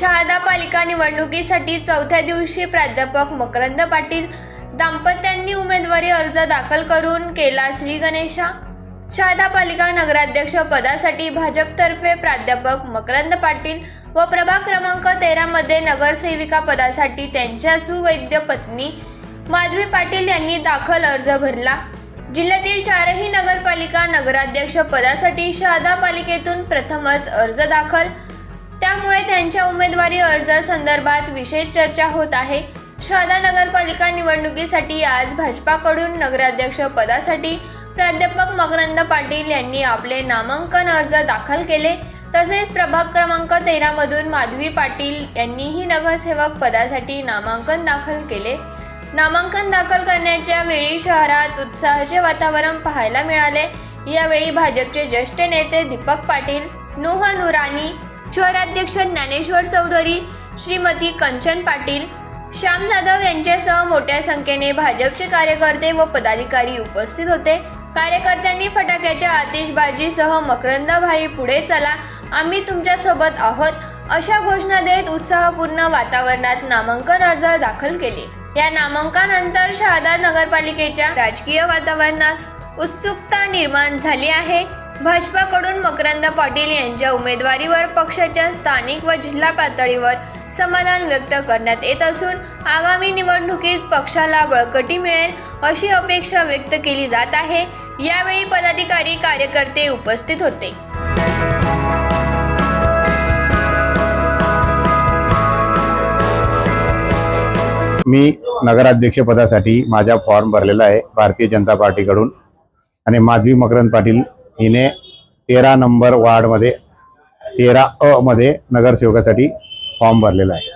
शहादा पालिका निवडणुकीसाठी चौथ्या दिवशी प्राध्यापक मकरंद पाटील दाम्पत्यांनी उमेदवारी अर्ज दाखल करून केला श्री गणेशा. शहादा पालिका नगराध्यक्ष पदासाठी भाजपतर्फे प्राध्यापक मकरंद पाटील व प्रभाग क्रमांक तेरामध्ये नगरसेविका पदासाठी त्यांच्या सुवैद्य पत्नी माधवी पाटील यांनी दाखल अर्ज भरला. जिल्ह्यातील चारही नगरपालिका नगराध्यक्ष पदासाठी शहादा पालिकेतून प्रथमच अर्ज दाखल त्यामुळे त्यांच्या उमेदवारी अर्जासंदर्भात विशेष चर्चा होत आहे. शहादा नगरपालिका निवडणुकीसाठी आज भाजपाकडून नगराध्यक्ष पदासाठी प्राध्यापक मकरंद पाटील यांनी आपले नामांकन अर्ज दाखल केले. तसेच प्रभाग क्रमांक तेरामधून माधवी पाटील यांनीही नगरसेवक पदासाठी नामांकन दाखल केले. नामांकन दाखल करण्याच्या वेळी शहरात उत्साहाचे वातावरण पाहायला मिळाले. यावेळी भाजपचे ज्येष्ठ नेते दीपक पाटील नुह नुरानी शहराध्यक्ष ज्ञानेश्वर चौधरी श्रीमती कंचन पाटील श्याम जाधव यांच्यासह मोठ्या संख्येने भाजपचे कार्यकर्ते व पदाधिकारी उपस्थित होते. कार्यकर्त्यांनी फटाक्याच्या आतिषबाजीसह मकरंदभाई पुढे चला आम्ही तुमच्यासोबत आहोत अशा घोषणा देत उत्साहपूर्ण वातावरणात नामांकन अर्ज दाखल केले. या नामांकनानंतर शहादा नगरपालिकेच्या राजकीय वातावरणात उत्सुकता निर्माण झाली आहे. भाजपाकडून मकरंद पाटील यांच्या उमेदवारीवर पक्षाच्या स्थानिक व जिल्हा पातळीवर समाधान व्यक्त करण्यात येत असून आगामी निवडणुकीत पक्षाला बळकटी मिळेल अशी अपेक्षा व्यक्त केली जात आहे. यावेळी पदाधिकारी कार्यकर्ते उपस्थित होते. मी नगराध्यक्षपदासाठी माझा फॉर्म भरलेला आहे. भारतीय जनता पार्टीकडून. आणि माधवी मकरंद पाटील हिने तेरा नंबर वार्डमध्ये तेरा अ मध्ये नगरसेवकासाठी फॉर्म भरलेला आहे.